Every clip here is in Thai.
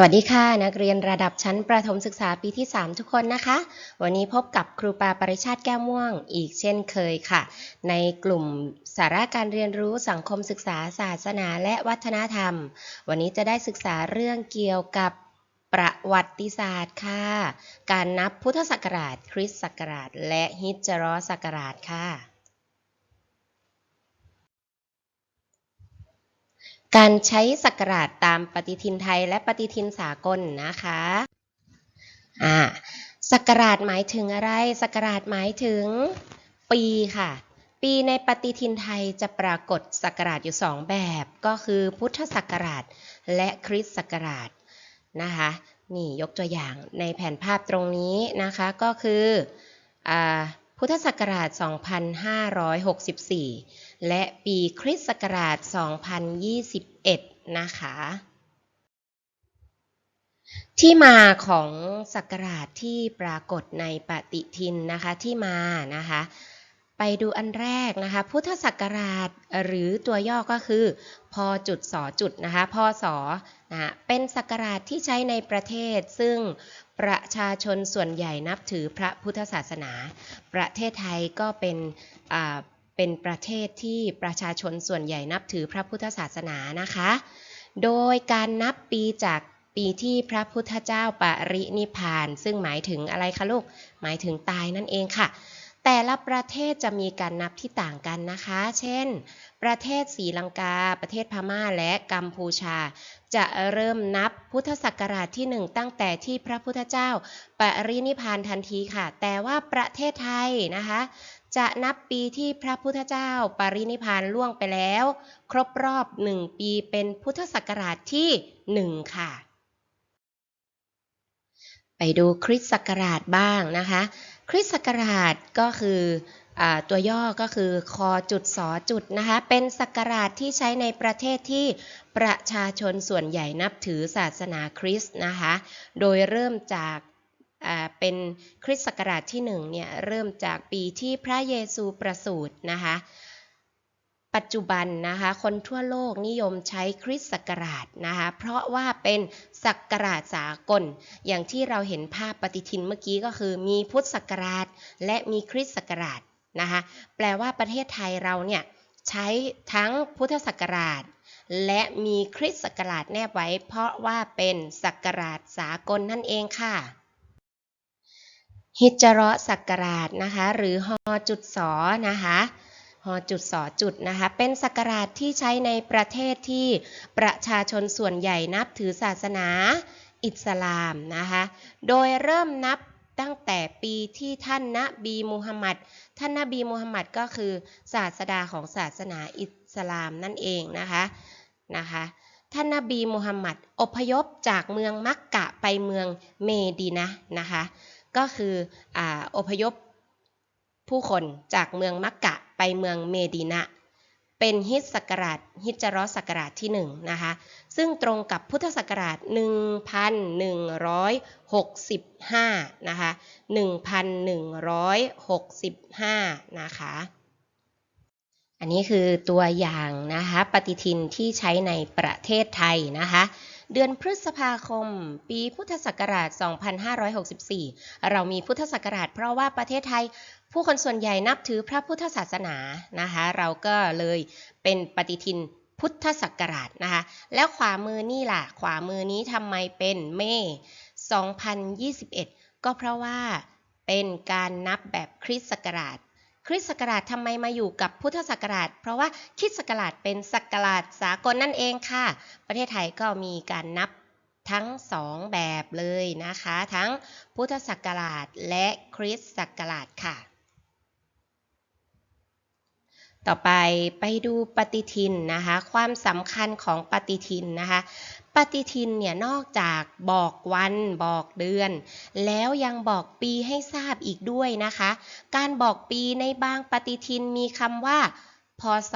สวัสดีค่ะ นักเรียนระดับชั้นประถมศึกษาปีที่ 3 ทุกคนนะคะ วันนี้พบกับครูปาปริชาติแก้วม่วงอีกเช่นเคยค่ะ ในกลุ่มสาระการเรียนรู้สังคมศึกษาศาสนาและวัฒนธรรม วันนี้จะได้ศึกษาเรื่องเกี่ยวกับประวัติศาสตร์ค่ะ การนับพุทธศักราช คริสต์ศักราช และฮิจราะห์ศักราชค่ะ การใช้ศักราชตามปฏิทินไทยและปฏิทินสากลนะคะอ่าศักราชหมายถึงอะไรศักราชหมายถึงปีค่ะ ปีในปฏิทินไทยจะปรากฏศักราชอยู่สองแบบ ก็คือพุทธศักราชและคริสต์ศักราชนะคะนี่ยกตัวอย่างในแผนภาพตรงนี้นะคะก็คืออ่า พุทธศักราช 2564 และปีคริสต์ศักราช 2021 นะคะ ที่มาของศักราชที่ปรากฏในปฏิทินนะคะที่มานะคะ ไปดูอันแรกนะคะ พุทธศักราชหรือตัวย่อก็คือพจุดสจุดนะคะพศนะเป็นศักราชที่ใช้ในประเทศ ซึ่งประชาชนส่วนใหญ่นับถือพระพุทธศาสนา ประเทศไทยก็เป็นเป็นประเทศที่ประชาชนส่วนใหญ่นับถือพระพุทธศาสนานะคะ โดยการนับปีจากปีที่พระพุทธเจ้าปรินิพาน ซึ่งหมายถึงอะไรคะลูก หมายถึงตายนั่นเองค่ะ แต่ละประเทศจะมีการนับที่ต่างกันนะคะ เช่น ประเทศศรีลังกา ประเทศพม่า และกัมพูชา จะเริ่มนับพุทธศักราชที่หนึ่งตั้งแต่ที่พระพุทธเจ้า ปรินิพานทันทีค่ะ แต่ว่าประเทศไทยนะคะ จะนับปีที่พระพุทธเจ้า ปรินิพานล่วงไปแล้ว ครบรอบหนึ่งปีเป็นพุทธศักราชที่หนึ่งค่ะ ไปดูคริสต์ศักราชบ้างนะคะ คริสต์ศักราชก็คืออตัวย่อก็คือคอจุดสอจุดนะคะ เป็นศักราชที่ใช้ในประเทศที่ประชาชนส่วนใหญ่นับถือศาสนาคริสต์นะคะ โดยเริ่มจากเป็นคริสต์ศักราชที่หนึ่งเนี่ยเริ่มจากปีที่พระเยซูประสูตินะคะ ปัจจุบันนะคะคนทั่วโลกนิยมใช้คริสต์ศักราชนะคะเพราะว่าเป็นศักราชสากล อย่างที่เราเห็นภาพปฏิทินเมื่อกี้ก็คือมีพุทธศักราชและมีคริสต์ศักราชนะคะแปลว่าประเทศไทยเราเนี่ยใช้ทั้งพุทธศักราช และมีคริสต์ศักราชแนบไว้ เพราะว่าเป็นศักราชสากลนั่นเองค่ะฮิจเราะห์ศักราชนะคะหรือฮอจุดสอนะคะ ฮอจุดสอจุดนะคะ เป็นศักราชที่ใช้ในประเทศที่ประชาชนส่วนใหญ่นับถือศาสนาอิสลามนะคะ โดยเริ่มนับตั้งแต่ปีที่ท่านนบีมูฮัมหมัด ท่านนบีมูฮัมหมัดก็คือศาสดาของศาสนาอิสลามนั่นเองนะคะนะคะ ท่านนบีมูฮัมหมัดอพยพจากเมืองมักกะไปเมืองเมดีนะนะคะ ก็คือออพยพผู้คนจากเมืองมักกะ ไปเมืองเมดีนะ เป็นฮิจศักราชฮิจราะห์ศักราชที่หนึ่งนะคะ ซึ่งตรงกับพุทธศักราช 1165 นะคะ 1165 นะคะอันนี้คือตัวอย่างนะคะปฏิทินที่ใช้ในประเทศไทยนะคะ เดือนพฤษภาคม ปีพุทธศักราช 2564 เรามีพุทธศักราชเพราะว่าประเทศไทย ผู้คนส่วนใหญ่นับถือพระพุทธศาสนานะคะ เราก็เลยเป็นปฏิทินพุทธศักราชนะคะ แล้วขวามือนี่ล่ะ ขวามือนี้ทำไมเป็นเมษ2021 ก็เพราะว่าเป็นการนับแบบคริสต์ศักราช คริสต์ศักราชทำไมมาอยู่กับพุทธศักราช เพราะว่าคริสต์ศักราชเป็นศักราชสากลนั่นเองค่ะ ประเทศไทยก็มีการนับทั้งสองแบบเลยนะคะ ทั้งพุทธศักราชและคริสต์ศักราชค่ะ ต่อไปไปดูปฏิทินนะคะ ความสำคัญของปฏิทินนะคะ ปฏิทินเนี่ยนอกจากบอกวันบอกเดือน แล้วยังบอกปีให้ทราบอีกด้วยนะคะ การบอกปีในบางปฏิทินมีคำว่า พศ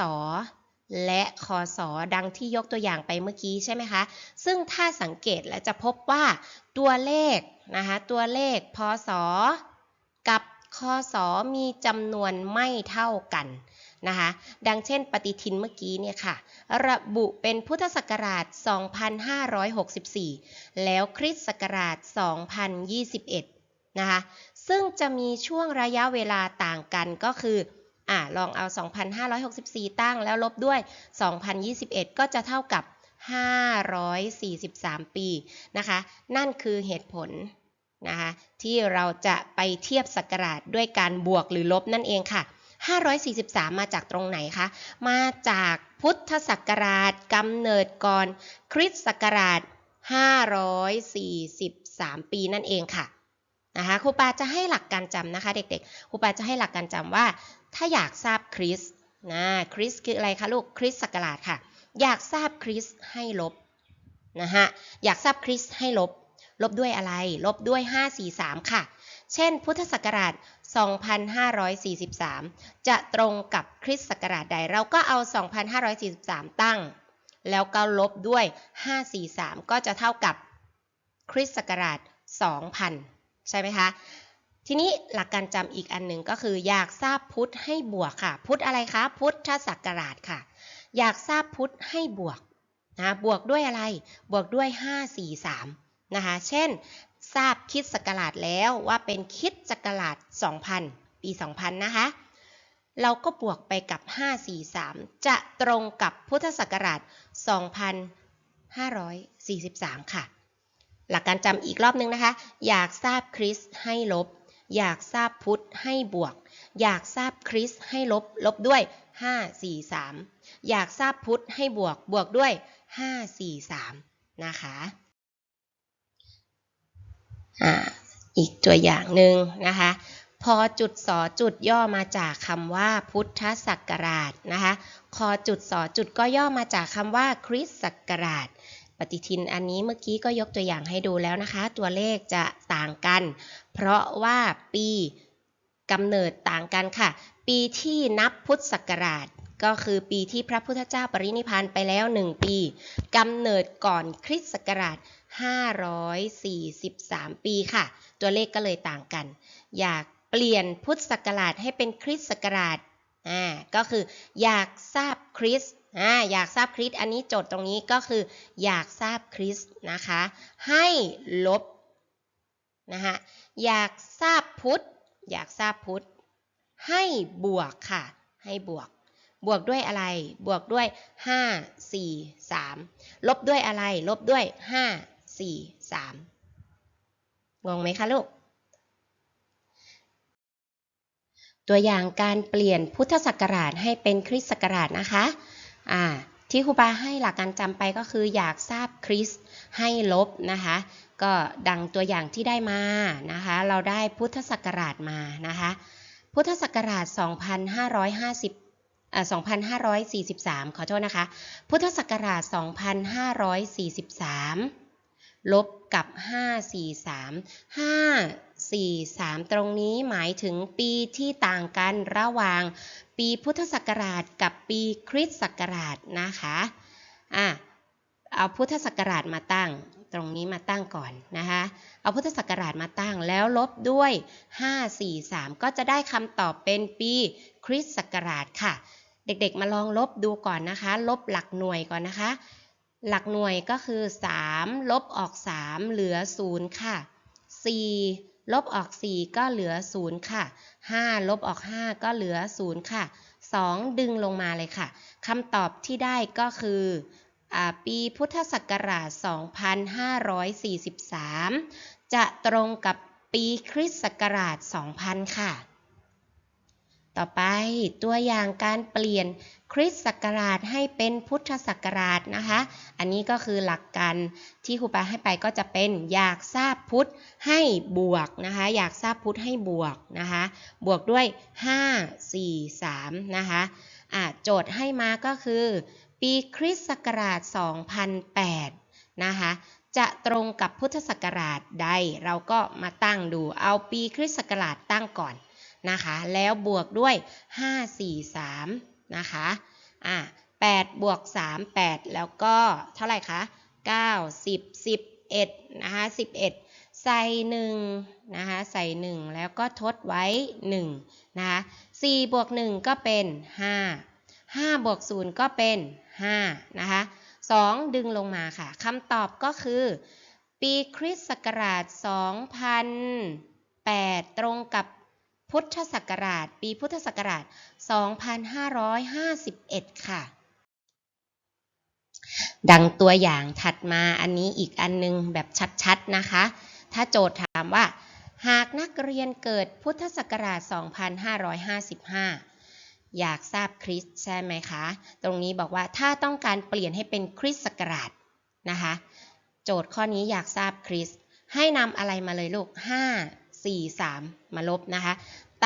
และคศดังที่ยกตัวอย่างไปเมื่อกี้ใช่ไหมคะ ซึ่งถ้าสังเกตและจะพบว่าตัวเลขนะคะตัวเลขพศกับคศมีจำนวนไม่เท่ากัน นะคะ ดังเช่นปฏิทินเมื่อกี้เนี่ยค่ะ ระบุเป็นพุทธศักราช 2564 แล้วคริสต์ศักราช 2021 นะคะ ซึ่งจะมีช่วงระยะเวลาต่างกันก็คืออ่าลองเอา 2,564 ตั้งแล้วลบด้วย 2021 ก็จะเท่ากับ 543 ปีนะคะ นั่นคือเหตุผลนะคะที่เราจะไปเทียบศักราชด้วยการบวกหรือลบนั่นเองค่ะ 543 มาจากตรงไหนคะ มาจากพุทธศักราชกำเนิดก่อนคริสต์ศักราช 543 ปีนั่นเองค่ะนะคะครูปาจะให้หลักการจำนะคะ เด็กๆครูปาจะให้หลักการจำว่า ถ้าอยากทราบคริสต์นะคริสต์คืออะไรคะลูกคริสต์ศักราชค่ะ อยากทราบคริสต์ให้ลบนะฮะอยากทราบคริสต์ให้ลบ ลบด้วยอะไร ลบด้วย 543 ค่ะ เช่น พุทธศักราช 2543 จะตรงกับคริสต์ศักราชใด เราก็เอา 2543 ตั้ง แล้วก็ลบด้วย 543 ก็จะเท่ากับคริสต์ศักราช 2000 ใช่ไหมคะ ทีนี้หลักการจำอีกอันหนึ่งก็คือ อยากทราบพุทธให้บวกค่ะ พุทธอะไรคะ พุทธศักราชค่ะ อยากทราบพุทธให้บวกนะบวกด้วยอะไร บวกด้วย 543 นะคะ เช่น ทราบคิดศักราชแล้วว่าเป็นคิดศักราช2000 ปี 2000 นะคะ เราก็บวกไปกับ 543 จะตรงกับพุทธศักราช 2543 ค่ะ หลักการจำอีกรอบนึงนะคะ อยากทราบคริสให้ลบ อยากทราบพุทธให้บวก อยากทราบคริสให้ลบ ลบด้วย 543 อยากทราบพุทธให้บวก บวกด้วย 543 นะคะ ออีกตัวอย่างหนึ่งนะคะพอจุดสอจุดย่อมาจากคำว่าพุทธศักราชนะคะคอจุดสอจุดก็ย่อมาจากคำว่าคริสต์ศักราช ปฏิทินอันนี้เมื่อกี้ก็ยกตัวอย่างให้ดูแล้วนะคะ ตัวเลขจะต่างกัน เพราะว่าปีกำเนิดต่างกันค่ะ ปีที่นับพุทธศักราช ก็คือปีที่พระพุทธเจ้าปรินิพานไปแล้ว1ปีกำเนิดก่อนคริสต์ศักราช 543 ปีค่ะ ตัวเลขก็เลยต่างกัน อยากเปลี่ยนพุทธศักราชให้เป็นคริสต์ศักราชอ่าก็คืออยากทราบคริสต์อ่าอยากทราบคริสต์อันนี้โจทย์ตรงนี้ก็คืออยากทราบคริสต์นะคะ ให้ลบนะคะอยากทราบพุทธอยากทราบพุทธให้บวกค่ะ ให้บวก บวกด้วยอะไร บวกด้วย 5 4 3 ลบด้วยอะไร ลบด้วย 5 4 3 งงไหมคะลูก ตัวอย่างการเปลี่ยนพุทธศักราชให้เป็นคริสต์ศักราชนะคะอ่าที่ครูบาให้หลักการจำไปก็คืออยากทราบคริสต์ให้ลบนะคะ ก็ดังตัวอย่างที่ได้มานะคะ เราได้พุทธศักราชมานะคะ พุทธศักราช 2550อ่า 2543 ขอโทษนะคะ พุทธศักราช 2543 ลบกับ 543 543 ตรงนี้หมายถึงปีที่ต่างกันระหว่างปีพุทธศักราชกับปีคริสต์ศักราชนะคะอะเอาพุทธศักราชมาตั้ง ตรงนี้มาตั้งก่อนนะคะ เอาพุทธศักราชมาตั้งแล้วลบด้วย 543 ก็จะได้คำตอบเป็นปีคริสต์ศักราชค่ะ เด็กๆมาลองลบดูก่อนนะคะ ลบหลักหน่วยก่อนนะคะ หลักหน่วยก็คือ 3 ลบออก 3 เหลือ 0 ค่ะ 4 ลบออก 4 ก็เหลือ 0 ค่ะ 5 ลบออก 5 ก็เหลือ 0 ค่ะ 2 ดึงลงมาเลยค่ะคำตอบที่ได้ก็คืออปีพุทธศักราช 2543 จะตรงกับปีคริสต์ศักราช 2000 ค่ะ ต่อไปตัวอย่างการเปลี่ยนคริสต์ศักราชให้เป็นพุทธศักราชนะคะ อันนี้ก็คือหลักการที่ครูปาให้ไปก็จะเป็นอยากทราบพุทธให้บวกนะคะ อยากทราบพุทธให้บวกนะคะ บวกด้วย 5 4 3 นะคะะโจทย์ให้มาก็คือ ปีคริสต์ศักราช 2008 นะคะจะตรงกับพุทธศักราชใด เราก็มาตั้งดูเอาปีคริสต์ศักราชตั้งก่อน นะคะ แล้วบวกด้วย 5 4 3 นะคะอะ8บวก3 8 แล้วก็เท่าไหร่คะ 9 10 11 นะคะ 11 ใส่หนึ่งนะคะ ใส่หนึ่งแล้วก็ทดไว้หนึ่งนะคะสี่บวกหนึ่งก็เป็นห้าห้าบวกศูนย์ก็เป็นห้านะคะสองดึงลงมาค่ะคำตอบก็คือ ปีคริสต์ศักราช 2008 ตรงกับ พุทธศักราช ปีพุทธศักราช 2551 ค่ะ ดังตัวอย่างถัดมาอันนี้อีกอันนึงแบบชัดๆนะคะ ถ้าโจทย์ถามว่า หากนักเรียนเกิดพุทธศักราช 2555อยากทราบคริสใช่ไหมคะ ตรงนี้บอกว่าถ้าต้องการเปลี่ยนให้เป็นคริสศักราชนะคะ โจทย์ข้อนี้อยากทราบคริส ให้นำอะไรมาเลยลูก 5 4 3 มาลบนะคะ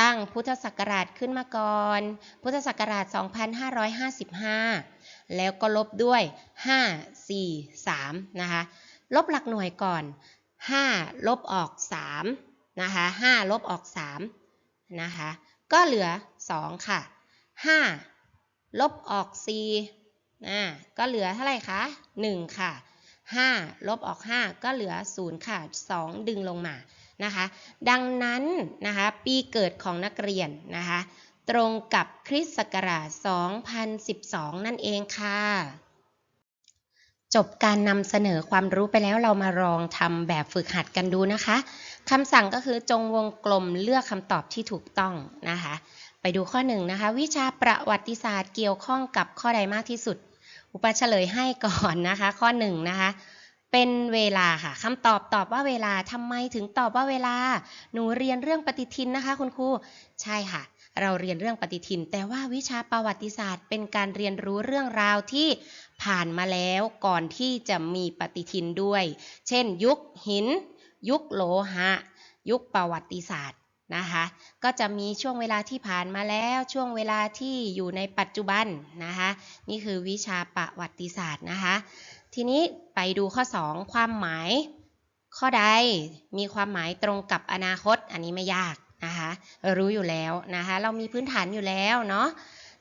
ตั้งพุทธศักราชขึ้นมาก่อน พุทธศักราช 2555 แล้วก็ลบด้วย 5 4 3 นะคะ ลบหลักหน่วยก่อน 5 ลบออก 3 นะคะ 5 ลบออก 3 นะคะ ก็เหลือ 2 ค่ะ 5 ลบออก4อ่ก็เหลือเท่าไหร่คะ 1 ค่ะ5ลบออก 5 ก็เหลือ 0 ค่ะ 2 ดึงลงมา นะคะดังนั้นนะคะปีเกิดของนักเรียนนะคะตรงกับคริสต์ศักราช 2012 นั่นเองค่ะ จบการนำเสนอความรู้ไปแล้วเรามาลองทำแบบฝึกหัดกันดูนะคะคำสั่งก็คือจงวงกลมเลือกคำตอบที่ถูกต้องนะคะ ไปดูข้อหนึ่งนะคะ วิชาประวัติศาสตร์เกี่ยวข้องกับข้อใดมากที่สุด อุปเฉลยให้ก่อนนะคะ ข้อหนึ่งนะคะ เป็นเวลาค่ะคำตอบตอบว่าเวลาทำไมถึงตอบว่าเวลา หนูเรียนเรื่องปฏิทินนะคะ คุณครูใช่ค่ะ เราเรียนเรื่องปฏิทิน แต่ว่าวิชาประวัติศาสตร์ เป็นการเรียนรู้เรื่องราวที่ผ่านมาแล้วก่อนที่จะมีปฏิทินด้วย เช่น ยุคหิน ยุคโลหะ ยุคประวัติศาสตร์ นะคะ ก็จะมีช่วงเวลาที่ผ่านมาแล้วช่วงเวลาที่อยู่ในปัจจุบันนะคะ นี่คือวิชาประวัติศาสตร์นะคะ ทีนี้ไปดูข้อ 2 ความหมาย ข้อใดมีความหมายตรงกับอนาคตอันนี้ไม่ยากนะคะรู้อยู่แล้วนะคะ เรามีพื้นฐานอยู่แล้วเนาะ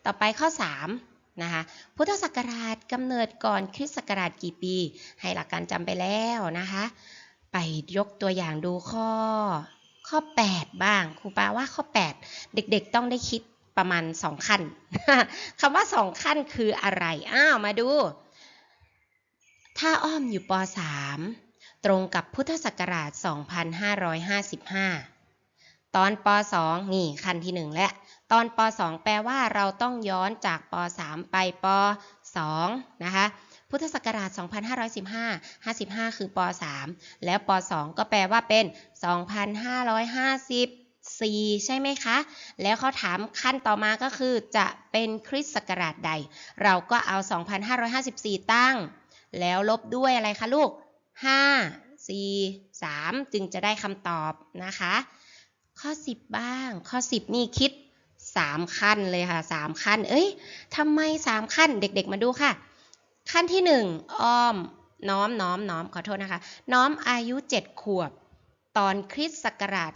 ต่อไปข้อ 3 นะคะ พุทธศักราชกำเนิดก่อนคริสต์ศักราชกี่ปี ให้หลักการจำไปแล้วนะคะ ไปยกตัวอย่างดูข้อ ข้อ 8 บ้างครูปาว่าข้อ 8 เด็กๆต้องได้คิดประมาณ 2 ขั้นคำว่า 2 ขั้นคืออะไร อ้าวมาดู ถ้าอ้อมอยู่ป .3 ตรงกับพุทธศักราช 2555 ตอนป .2 นี่ขั้นที่ 1 และ ตอนป .2 แปลว่าเราต้องย้อนจากป .3 ไปป .2 นะคะ พุทธศักราช 2515 55 คือป .3 แล้วป .2 ก็แปลว่าเป็น 2554 ใช่ไหมคะ แล้วเขาถามขั้นต่อมาก็คือจะเป็นคริสต์ศักราชใด เราก็เอา 2554 ตั้ง แล้วลบด้วยอะไรคะลูก 5 4 3 จึงจะได้คำตอบนะคะ ข้อ 10 บ้าง ข้อ 10 นี่คิด 3 ขั้นเลยค่ะ 3 ขั้น เอ้ยทำไม 3 ขั้นเด็กๆมาดูค่ะ ขั้นที่ 1 อ้อม น้อมน้อมน้อมขอโทษนะคะ น้อมอายุ 7 ขวบ ตอนคริสต์ศักราช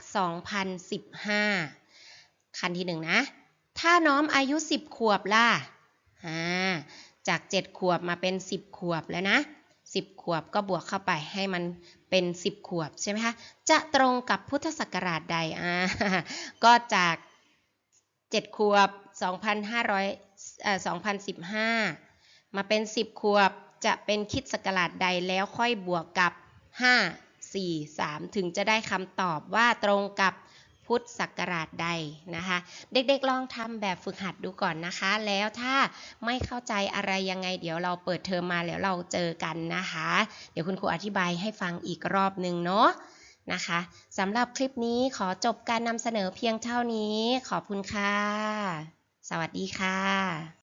2015 ขั้นที่ 1 นะ ถ้าน้อมอายุ 10 ขวบล่ะาจาก 7 ขวบมาเป็น 10 ขวบแล้วนะ 10 ขวบก็บวกเข้าไปให้มันเป็น 10 ขวบใช่ไหมคะ จะตรงกับพุทธศักราชใดอ่าก็จาก 7 ขวบ 2,500เอ่อ2015 มาเป็น 10 ขวบ จะเป็นคิดศักราชใดแล้วค่อยบวกกับ 5 4 3 ถึงจะได้คำตอบว่าตรงกับพุทธศักราชใดนะคะ เด็กๆลองทำแบบฝึกหัดดูก่อนนะคะ แล้วถ้าไม่เข้าใจอะไรยังไง เดี๋ยวเราเปิดเทอมมาแล้วเราเจอกันนะคะ เดี๋ยวคุณครูอธิบายให้ฟังอีกรอบหนึ่งเนาะนะคะสำหรับคลิปนี้ขอจบการนำเสนอเพียงเท่านี้ ขอบคุณค่ะ สวัสดีค่ะ